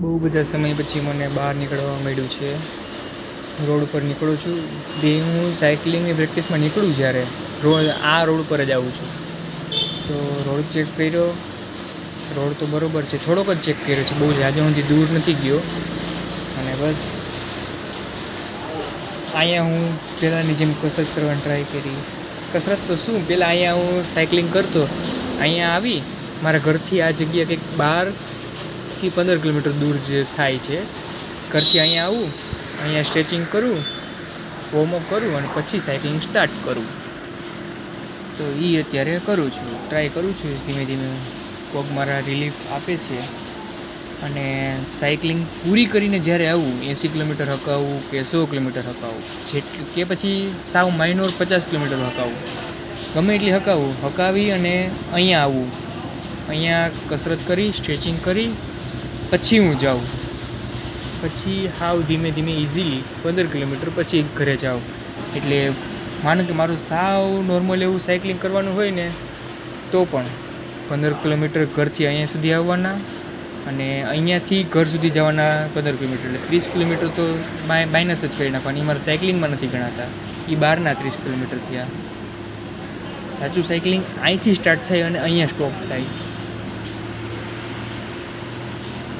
બહુ બધા સમય પછી મને બહાર નીકળવા મળ્યું છે. રોડ ઉપર નીકળું છું. બે હું સાયકલિંગની પ્રેક્ટિસમાં નીકળું જ્યારે રોડ આ રોડ ઉપર જ આવું છું. તો રોડ ચેક કર્યો. રોડ તો બરોબર છે. થોડોક જ ચેક કર્યો છે. બહુ જાજો દૂર નથી ગયો. અને બસ, અહીંયા હું પહેલાંની જેમ કસરત કરવાની ટ્રાય કરી. કસરત તો શું? પહેલાં અહીંયા હું સાયકલિંગ કરતો. અહીંયા આવી. મારા ઘરથી આ જગ્યા કંઈક બારથી પંદર કિલોમીટર દૂર જે થાય છે, ઘરથી અહીંયા આવું, અહીંયા સ્ટ્રેચિંગ કરું વોર્મઅપ કરું અને પછી સાયકલિંગ સ્ટાર્ટ કરું. તો એ અત્યારે કરું છું ટ્રાય કરું છું, ધીમે ધીમે પગ મારા રિલીફ આપે છે. અને સાયકલિંગ પૂરી કરીને જ્યારે આવું, એંસી કિલોમીટર હકાવું કે સો કિલોમીટર હકાવું, જેટલું કે પછી સાવ માઇનોર પચાસ કિલોમીટર હકાવું. ગમે એટલી હકાવું, હકાવી અને અહીંયા આવું. અહીંયા કસરત કરી સ્ટ્રેચિંગ કરી પછી હું જાઉં. પછી હાવ ધીમે ધીમે ઇઝીલી પંદર કિલોમીટર પછી ઘરે જાઉં. એટલે માનો કે મારું સાવ નોર્મલ એવું સાયકલિંગ કરવાનું હોય ને, તો પણ પંદર કિલોમીટર ઘરથી અહીંયા સુધી આવવાના અને અહીંયાથી ઘર સુધી જવાના પંદર કિલોમીટર. એટલે ત્રીસ કિલોમીટર તો માઇનસ જ કરી નાખવાની. મારા સાયકલિંગમાં નથી ગણાતા. એ બહારના ત્રીસ કિલોમીટર થયા. સાચું સાયકલિંગ અહીંથી સ્ટાર્ટ થાય અને અહીંયા સ્ટોપ થાય.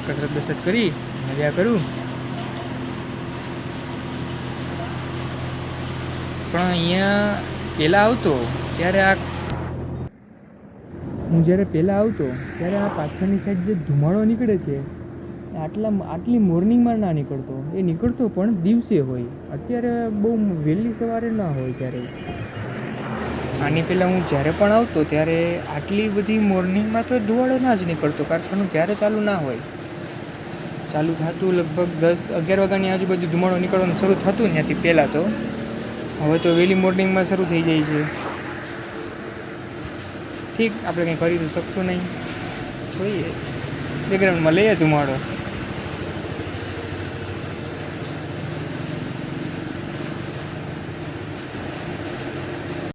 કસરત બસરત કરી મજા કરું. પણ અહીંયા પહેલાં આવતો, ત્યારે આ હું જ્યારે પહેલાં આવતો, ત્યારે આ પાછળની સાઈડ જે ધુમાડો નીકળે છે, આટલા આટલી મોર્નિંગમાં ના નીકળતો. એ નીકળતો પણ દિવસે હોય. અત્યારે બહુ વહેલી સવારે ના હોય ત્યારે આની પહેલાં હું જ્યારે પણ આવતો, ત્યારે આટલી બધી મોર્નિંગમાં તો ધુવાડો ના જ નીકળતો કારખાનું ત્યારે ચાલુ ના હોય. ચાલુ થતું લગભગ દસ અગિયાર વાગ્યાની આજુબાજુ ધુમાડો નીકળવાનું શરૂ થતું ત્યાંથી પહેલાં તો. હવે તો વહેલી મોર્નિંગમાં શરૂ થઈ જાય છે. ઠીક, આપણે કંઈ કરી તો શકશું નહીં. જોઈએ. બેકગ્રાઉન્ડમાં લઈએ ધુમાડો.